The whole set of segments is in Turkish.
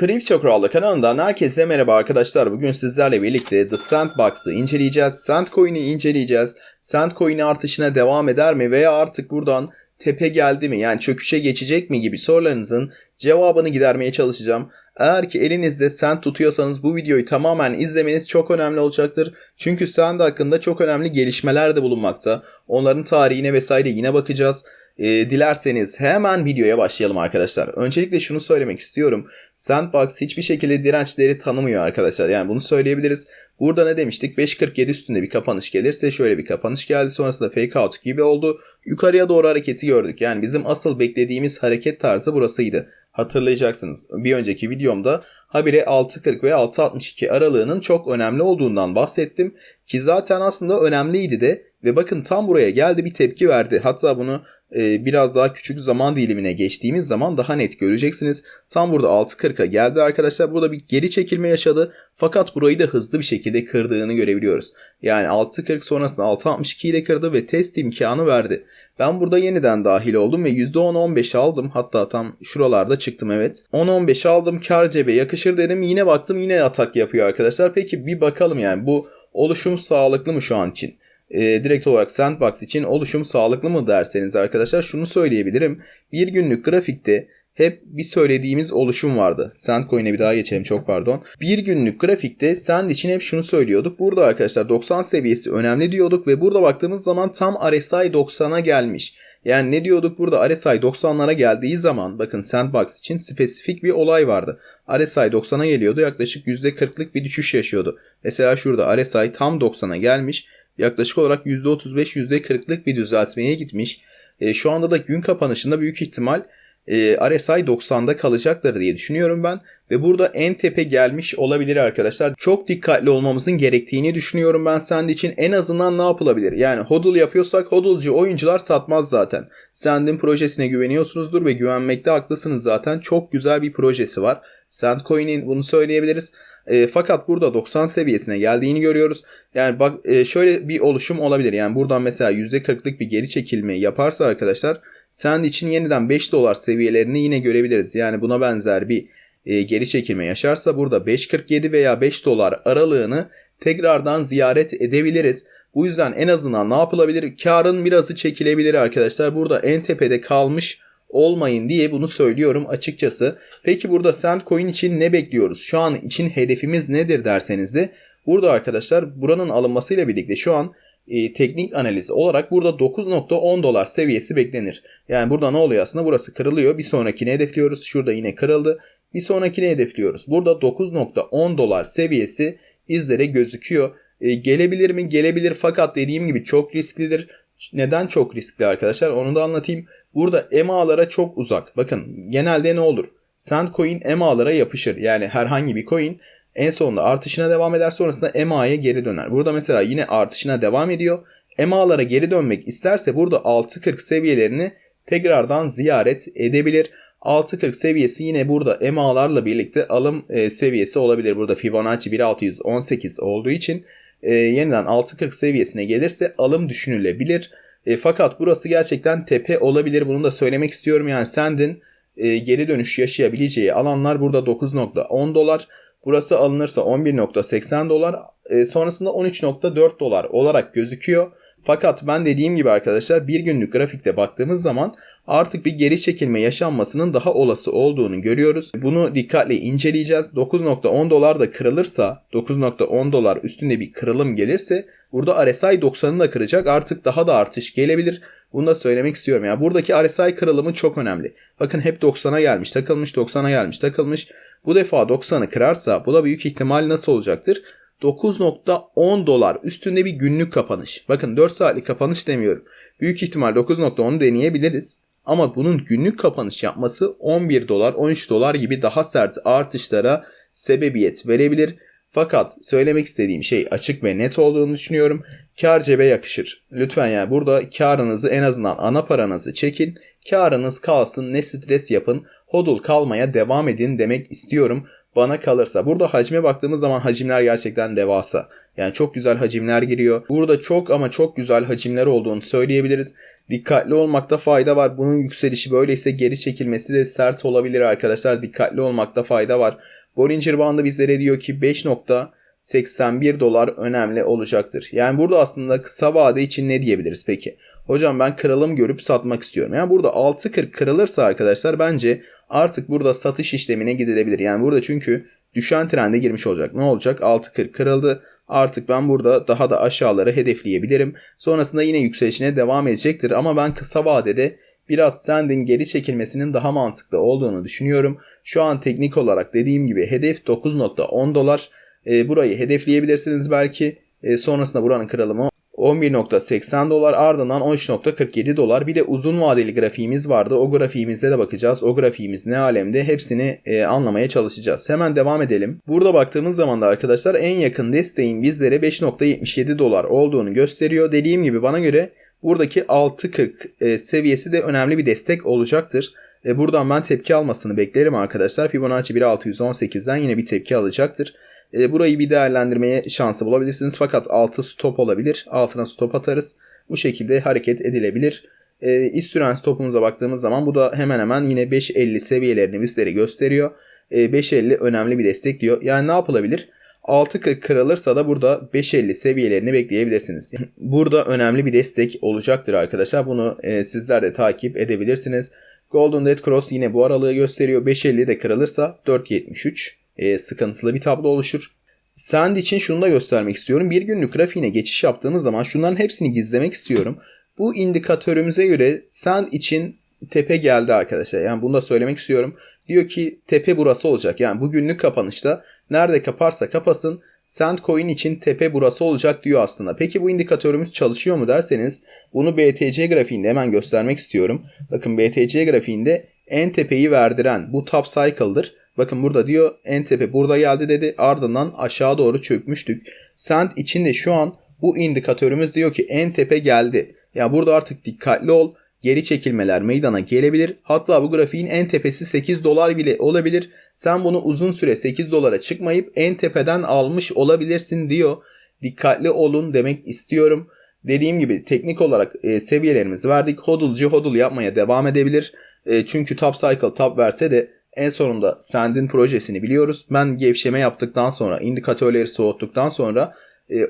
Crypto Crawler kanalından herkese merhaba arkadaşlar. Bugün sizlerle birlikte The Sandbox'ı inceleyeceğiz. Sandcoin'i inceleyeceğiz. Sandcoin artışına devam eder mi veya artık buradan tepe geldi mi yani çöküşe geçecek mi gibi sorularınızın cevabını gidermeye çalışacağım. Eğer ki elinizde Sand tutuyorsanız bu videoyu tamamen izlemeniz çok önemli olacaktır. Çünkü Sand hakkında çok önemli gelişmeler de bulunmakta. Onların tarihine vesaire yine bakacağız. E, dilerseniz hemen videoya başlayalım arkadaşlar. Öncelikle şunu söylemek istiyorum. Sandbox hiçbir şekilde dirençleri tanımıyor arkadaşlar. Yani bunu söyleyebiliriz. Burada ne demiştik? 5.47 üstünde bir kapanış gelirse şöyle bir kapanış geldi. Sonrasında fake out gibi oldu. Yukarıya doğru hareketi gördük. Yani bizim asıl beklediğimiz hareket tarzı burasıydı. Hatırlayacaksınız. Bir önceki videomda habire 6.40 ve 6.62 aralığının çok önemli olduğundan bahsettim. Ki zaten aslında önemliydi de ve bakın tam buraya geldi bir tepki verdi. Hatta bunu biraz daha küçük zaman dilimine geçtiğimiz zaman daha net göreceksiniz. Tam burada 6.40'a geldi arkadaşlar. Burada bir geri çekilme yaşadı. Fakat burayı da hızlı bir şekilde kırdığını görebiliyoruz. Yani 6.40 sonrasında 6.62 ile kırdı ve test imkanı verdi. Ben burada yeniden dahil oldum ve %10-15 aldım. Hatta tam şuralarda çıktım evet. 10-15 aldım kar cebe yakışır dedim. Yine baktım yine atak yapıyor arkadaşlar. Peki bir bakalım yani bu oluşum sağlıklı mı şu an için? E, direkt olarak Sandbox için oluşum sağlıklı mı derseniz arkadaşlar şunu söyleyebilirim. Bir günlük grafikte hep bir söylediğimiz oluşum vardı. Sandcoin'e bir daha geçelim çok pardon. Bir günlük grafikte Sand için hep şunu söylüyorduk. Burada arkadaşlar 90 seviyesi önemli diyorduk ve burada baktığımız zaman tam RSI 90'a gelmiş. Yani ne diyorduk burada RSI 90'lara geldiği zaman bakın Sandbox için spesifik bir olay vardı. RSI 90'a geliyordu yaklaşık %40'lık bir düşüş yaşıyordu. Mesela şurada RSI tam 90'a gelmiş yaklaşık olarak %35-%40'lık bir düzeltmeye gitmiş. E, şu anda da gün kapanışında büyük ihtimal e, RSI 90'da kalacaktır diye düşünüyorum ben. Ve burada en tepe gelmiş olabilir arkadaşlar. Çok dikkatli olmamızın gerektiğini düşünüyorum ben Sand için. En azından ne yapılabilir? Yani hodl yapıyorsak hodlcu oyuncular satmaz zaten. Sand'in projesine güveniyorsunuzdur ve güvenmekte haklısınız zaten. Çok güzel bir projesi var. Sandcoin'in bunu söyleyebiliriz. E, fakat burada 90 seviyesine geldiğini görüyoruz. Yani bak e, şöyle bir oluşum olabilir. Yani buradan mesela %40'lık bir geri çekilme yaparsa arkadaşlar Sand için yeniden 5 dolar seviyelerini yine görebiliriz. Yani buna benzer bir e, geri çekilme yaşarsa burada 5.47 veya 5 dolar aralığını tekrardan ziyaret edebiliriz. Bu yüzden en azından ne yapılabilir? Karın birazı çekilebilir arkadaşlar. Burada en tepede kalmış olmayın diye bunu söylüyorum açıkçası. Peki burada Sandcoin için ne bekliyoruz? Şu an için hedefimiz nedir derseniz de burada arkadaşlar buranın alınmasıyla birlikte şu an e, teknik analiz olarak burada 9.10 dolar seviyesi beklenir. Yani burada ne oluyor aslında? Burası kırılıyor. Bir sonrakini hedefliyoruz. Şurada yine kırıldı. Bir sonrakini hedefliyoruz. Burada 9.10 dolar seviyesi izlere gözüküyor. E, gelebilir mi? Gelebilir fakat dediğim gibi çok risklidir. Neden çok riskli arkadaşlar? Onu da anlatayım. Burada EMA'lara çok uzak. Bakın genelde ne olur? Sandcoin EMA'lara yapışır. Yani herhangi bir coin en sonunda artışına devam eder sonrasında EMA'ya geri döner. Burada mesela yine artışına devam ediyor. EMA'lara geri dönmek isterse burada 6.40 seviyelerini tekrardan ziyaret edebilir. 6.40 seviyesi yine burada EMA'larla birlikte alım e, seviyesi olabilir. Burada Fibonacci 1618 olduğu için e, yeniden 6.40 seviyesine gelirse alım düşünülebilir. E, fakat burası gerçekten tepe olabilir. Bunu da söylemek istiyorum. Yani Sand'in e, geri dönüş yaşayabileceği alanlar burada 9.10 dolar. Burası alınırsa 11.80 dolar. E, sonrasında 13.4 dolar olarak gözüküyor. Fakat ben dediğim gibi arkadaşlar bir günlük grafikte baktığımız zaman artık bir geri çekilme yaşanmasının daha olası olduğunu görüyoruz. Bunu dikkatle inceleyeceğiz. 9.10 dolar da kırılırsa 9.10 dolar üstünde bir kırılım gelirse burada RSI 90'ı da kıracak. Artık daha da artış gelebilir. Bunu da söylemek istiyorum. Yani buradaki RSI kırılımı çok önemli. Bakın hep 90'a gelmiş, takılmış, 90'a gelmiş, takılmış. Bu defa 90'ı kırarsa bu da büyük ihtimal nasıl olacaktır? 9.10 dolar üstünde bir günlük kapanış. Bakın 4 saatlik kapanış demiyorum. Büyük ihtimal 9.10 deneyebiliriz. Ama bunun günlük kapanış yapması 11 dolar 13 dolar gibi daha sert artışlara sebebiyet verebilir. Fakat söylemek istediğim şey açık ve net olduğunu düşünüyorum. Kar cebe yakışır. Lütfen yani burada karınızı en azından ana paranızı çekin. Karınız kalsın ne stres yapın. Hodul kalmaya devam edin demek istiyorum. bana kalırsa. Burada hacme baktığımız zaman hacimler gerçekten devasa. Yani çok güzel hacimler giriyor. Burada çok ama çok güzel hacimler olduğunu söyleyebiliriz. Dikkatli olmakta fayda var. Bunun yükselişi böyleyse geri çekilmesi de sert olabilir arkadaşlar. Dikkatli olmakta fayda var. Bollinger Bandı bizlere diyor ki 5.81 dolar önemli olacaktır. Yani burada aslında kısa vade için ne diyebiliriz peki? Hocam ben kırılım görüp satmak istiyorum. Yani burada 6.40 kırılırsa arkadaşlar bence artık burada satış işlemine gidilebilir. Yani burada çünkü düşen trende girmiş olacak. Ne olacak? 6.40 kırıldı. Artık ben burada daha da aşağıları hedefleyebilirim. Sonrasında yine yükselişine devam edecektir ama ben kısa vadede biraz sendin geri çekilmesinin daha mantıklı olduğunu düşünüyorum. Şu an teknik olarak dediğim gibi hedef 9.10 dolar. E, burayı hedefleyebilirsiniz belki. E, sonrasında buranın kırılımı 11.80 dolar ardından 13.47 dolar. Bir de uzun vadeli grafiğimiz vardı. O grafiğimize de bakacağız. O grafiğimiz ne alemde hepsini e, anlamaya çalışacağız. Hemen devam edelim. Burada baktığımız zaman da arkadaşlar en yakın desteğin bizlere 5.77 dolar olduğunu gösteriyor. Dediğim gibi bana göre buradaki 6.40 e, seviyesi de önemli bir destek olacaktır. E, buradan ben tepki almasını beklerim arkadaşlar. Fibonacci 1618'den yine bir tepki alacaktır. E, burayı bir değerlendirmeye şansı bulabilirsiniz. Fakat altı stop olabilir. Altına stop atarız. Bu şekilde hareket edilebilir. E, iş süren stopumuza baktığımız zaman bu da hemen hemen yine 5.50 seviyelerini bizlere gösteriyor. E, 5.50 önemli bir destek diyor. Yani ne yapılabilir? 6.40 kırılırsa da burada 5.50 seviyelerini bekleyebilirsiniz. Burada önemli bir destek olacaktır arkadaşlar. Bunu e, sizler de takip edebilirsiniz. Golden Dead Cross yine bu aralığı gösteriyor. 5.50 de kırılırsa 4.73 e, sıkıntılı bir tablo oluşur. Sand için şunu da göstermek istiyorum. Bir günlük grafiğine geçiş yaptığımız zaman şunların hepsini gizlemek istiyorum. Bu indikatörümüze göre Sand için tepe geldi arkadaşlar. Yani bunu da söylemek istiyorum. Diyor ki tepe burası olacak. Yani bu günlük kapanışta nerede kaparsa kapasın Sandcoin için tepe burası olacak diyor aslında. Peki bu indikatörümüz çalışıyor mu derseniz bunu BTC grafiğinde hemen göstermek istiyorum. Bakın BTC grafiğinde en tepeyi verdiren bu top cycle'dır. Bakın burada diyor en tepe burada geldi dedi. Ardından aşağı doğru çökmüştük. Sand içinde şu an bu indikatörümüz diyor ki en tepe geldi. Ya yani burada artık dikkatli ol. Geri çekilmeler meydana gelebilir. Hatta bu grafiğin en tepesi 8 dolar bile olabilir. Sen bunu uzun süre 8 dolara çıkmayıp en tepeden almış olabilirsin diyor. Dikkatli olun demek istiyorum. Dediğim gibi teknik olarak e, seviyelerimizi verdik. Hodulcu hodul yapmaya devam edebilir. E, çünkü top cycle top verse de en sonunda Send'in projesini biliyoruz. Ben gevşeme yaptıktan sonra, indikatörleri soğuttuktan sonra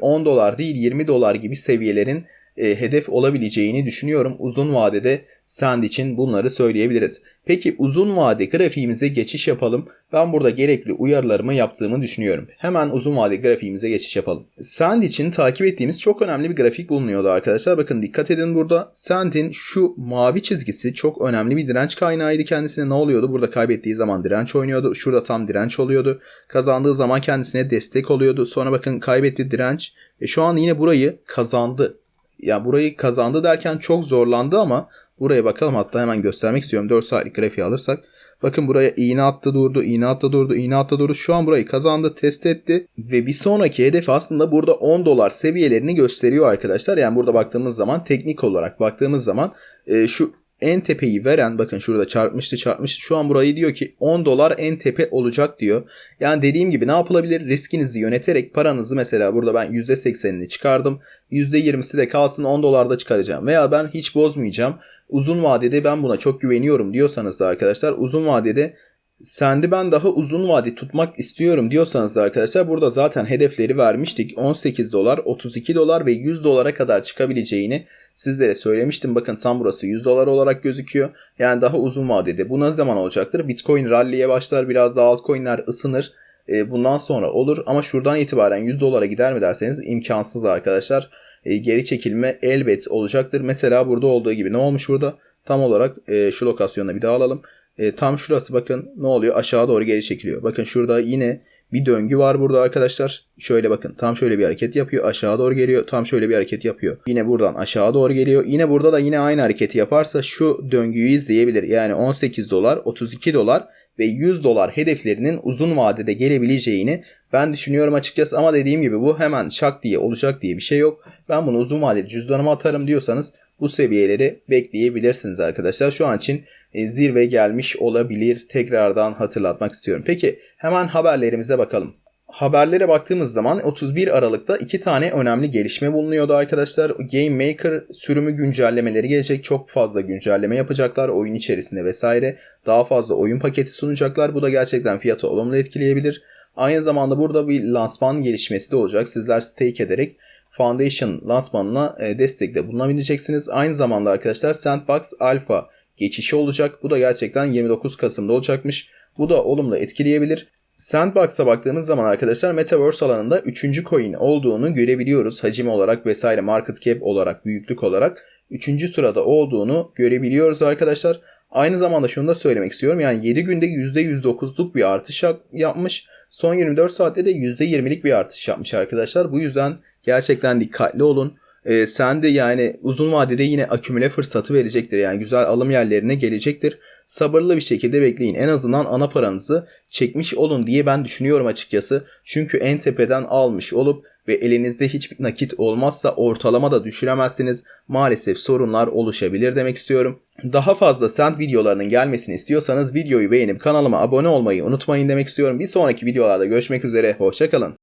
10 dolar değil 20 dolar gibi seviyelerin e, hedef olabileceğini düşünüyorum. Uzun vadede Sand için bunları söyleyebiliriz. Peki uzun vade grafiğimize geçiş yapalım. Ben burada gerekli uyarılarımı yaptığımı düşünüyorum. Hemen uzun vade grafiğimize geçiş yapalım. Sand için takip ettiğimiz çok önemli bir grafik bulunuyordu arkadaşlar. Bakın dikkat edin burada. Sand'in şu mavi çizgisi çok önemli bir direnç kaynağıydı kendisine. Ne oluyordu? Burada kaybettiği zaman direnç oynuyordu. Şurada tam direnç oluyordu. Kazandığı zaman kendisine destek oluyordu. Sonra bakın kaybetti direnç. E şu an yine burayı kazandı ya burayı kazandı derken çok zorlandı ama buraya bakalım hatta hemen göstermek istiyorum. 4 saatlik grafiği alırsak. Bakın buraya iğne attı durdu, iğne attı durdu, iğne attı durdu. Şu an burayı kazandı, test etti. Ve bir sonraki hedef aslında burada 10 dolar seviyelerini gösteriyor arkadaşlar. Yani burada baktığımız zaman teknik olarak baktığımız zaman e, şu en tepeyi veren bakın şurada çarpmıştı çarpmıştı. Şu an burayı diyor ki 10 dolar en tepe olacak diyor. Yani dediğim gibi ne yapılabilir? Riskinizi yöneterek paranızı mesela burada ben %80'ini çıkardım. %20'si de kalsın 10 dolarda çıkaracağım. Veya ben hiç bozmayacağım. Uzun vadede ben buna çok güveniyorum diyorsanız da arkadaşlar uzun vadede Sendi ben daha uzun vade tutmak istiyorum diyorsanız da arkadaşlar burada zaten hedefleri vermiştik. 18 dolar, 32 dolar ve 100 dolara kadar çıkabileceğini sizlere söylemiştim. Bakın tam burası 100 dolar olarak gözüküyor. Yani daha uzun vadede. Bu ne zaman olacaktır? Bitcoin rally'ye başlar. Biraz daha altcoin'ler ısınır. E, bundan sonra olur. Ama şuradan itibaren 100 dolara gider mi derseniz imkansız arkadaşlar. E, geri çekilme elbet olacaktır. Mesela burada olduğu gibi ne olmuş burada? Tam olarak e, şu lokasyona bir daha alalım. E, tam şurası bakın ne oluyor aşağı doğru geri çekiliyor. Bakın şurada yine bir döngü var burada arkadaşlar. Şöyle bakın tam şöyle bir hareket yapıyor. Aşağı doğru geliyor. Tam şöyle bir hareket yapıyor. Yine buradan aşağı doğru geliyor. Yine burada da yine aynı hareketi yaparsa şu döngüyü izleyebilir. Yani 18 dolar, 32 dolar ve 100 dolar hedeflerinin uzun vadede gelebileceğini ben düşünüyorum açıkçası ama dediğim gibi bu hemen şak diye olacak diye bir şey yok. Ben bunu uzun vadeli cüzdanıma atarım diyorsanız bu seviyeleri bekleyebilirsiniz arkadaşlar. Şu an için e, zirve gelmiş olabilir. Tekrardan hatırlatmak istiyorum. Peki hemen haberlerimize bakalım. Haberlere baktığımız zaman 31 Aralık'ta iki tane önemli gelişme bulunuyordu arkadaşlar. Game Maker sürümü güncellemeleri gelecek. Çok fazla güncelleme yapacaklar oyun içerisinde vesaire. Daha fazla oyun paketi sunacaklar. Bu da gerçekten fiyatı olumlu etkileyebilir. Aynı zamanda burada bir lansman gelişmesi de olacak. Sizler stake ederek Foundation lansmanına e, destekte bulunabileceksiniz. Aynı zamanda arkadaşlar Sandbox Alpha geçişi olacak. Bu da gerçekten 29 Kasım'da olacakmış. Bu da olumlu etkileyebilir. Sandbox'a baktığımız zaman arkadaşlar Metaverse alanında 3. coin olduğunu görebiliyoruz. Hacim olarak vesaire market cap olarak büyüklük olarak 3. sırada olduğunu görebiliyoruz arkadaşlar. Aynı zamanda şunu da söylemek istiyorum. Yani 7 günde %109'luk bir artış yap- yapmış. Son 24 saatte de %20'lik bir artış yapmış arkadaşlar. Bu yüzden gerçekten dikkatli olun. Ee, sen de yani uzun vadede yine akümüle fırsatı verecektir. Yani güzel alım yerlerine gelecektir. Sabırlı bir şekilde bekleyin. En azından ana paranızı çekmiş olun diye ben düşünüyorum açıkçası. Çünkü en tepeden almış olup ve elinizde hiçbir nakit olmazsa ortalama da düşüremezsiniz. Maalesef sorunlar oluşabilir demek istiyorum. Daha fazla sent videolarının gelmesini istiyorsanız videoyu beğenip kanalıma abone olmayı unutmayın demek istiyorum. Bir sonraki videolarda görüşmek üzere. Hoşçakalın.